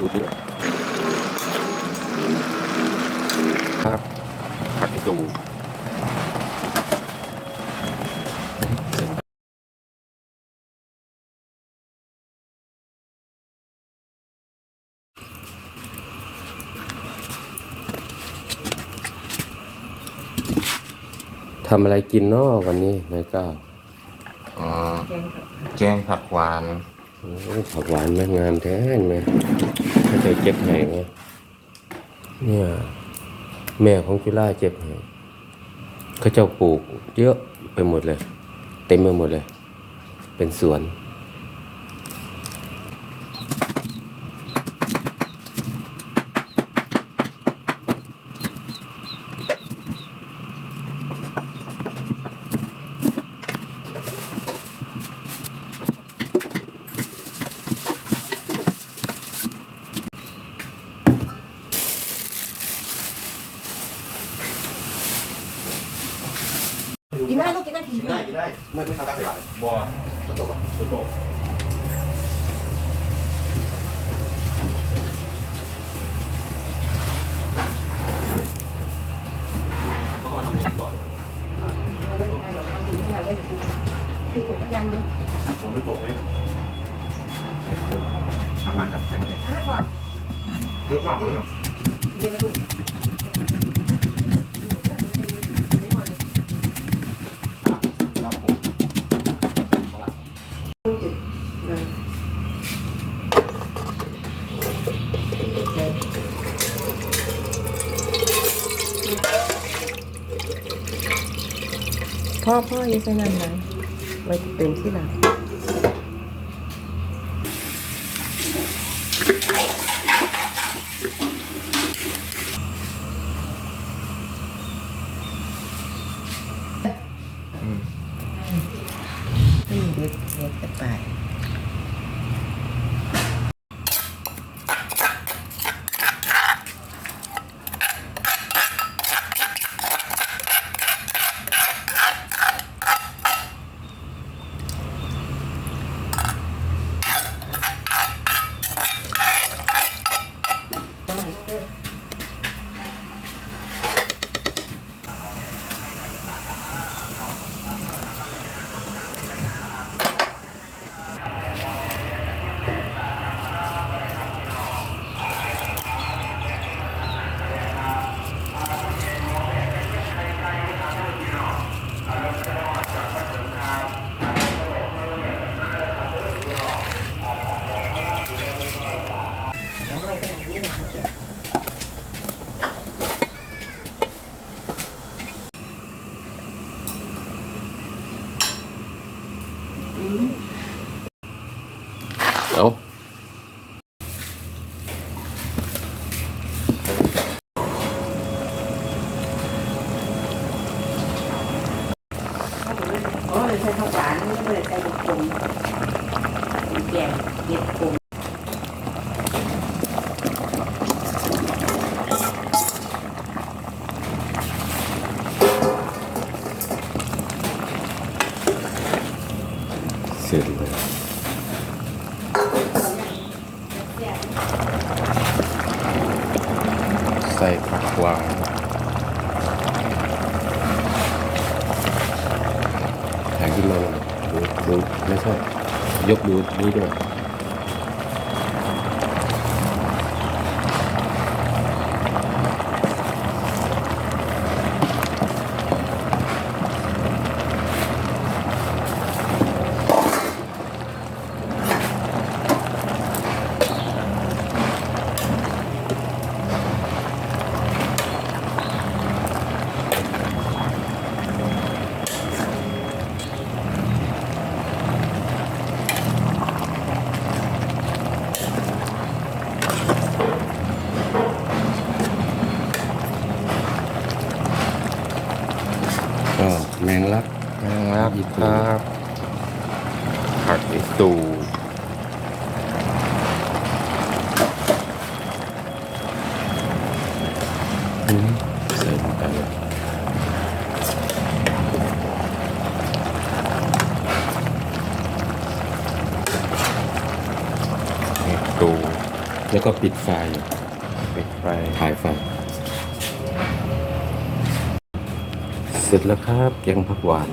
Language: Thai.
ดูด้วยครับผักอีตูทำอะไรกินเนาะวันนี้นายก้าวอ๋อแกงผักหวาน ผักหวานแม่งามแท้เลยถ้าจะเจ็บแหงนี่ยเนี่ย แม่ของจุฬาเจ็บแหงเขาเจ้าปลูกเยอะไปหมดเลย เต็มไปหมดเลย เป็นสวน กินได้ลูกกินได้กินได้ได้ไม่ไม่ทำได้หลายบัวกระโดดกระโดดคือผมยังผมไม่ตกเลยทำงานกับแข็งเลยเยอะมากเลย พ่อพ่อยังใช้นานไหมไว้เป็นที่หลังนี่เด็กเด็กจะไป เอาอ๋อเลยใช้ข้าวหว เลยใช้ลูกกลมแกงเห็ดกลมเสร็จเลยใส่ผักหวานแข็งขึ้นมาเลยดูดูไม่ใช่ยกดูดูด้วย ก็แมงลักครับครับผักอีตูอืมใส่ลงไปเลยอีตูแล้วก็ปิดไฟปิดไฟถ่ายไฟ เสร็จแล้วครับแกงผักหวาน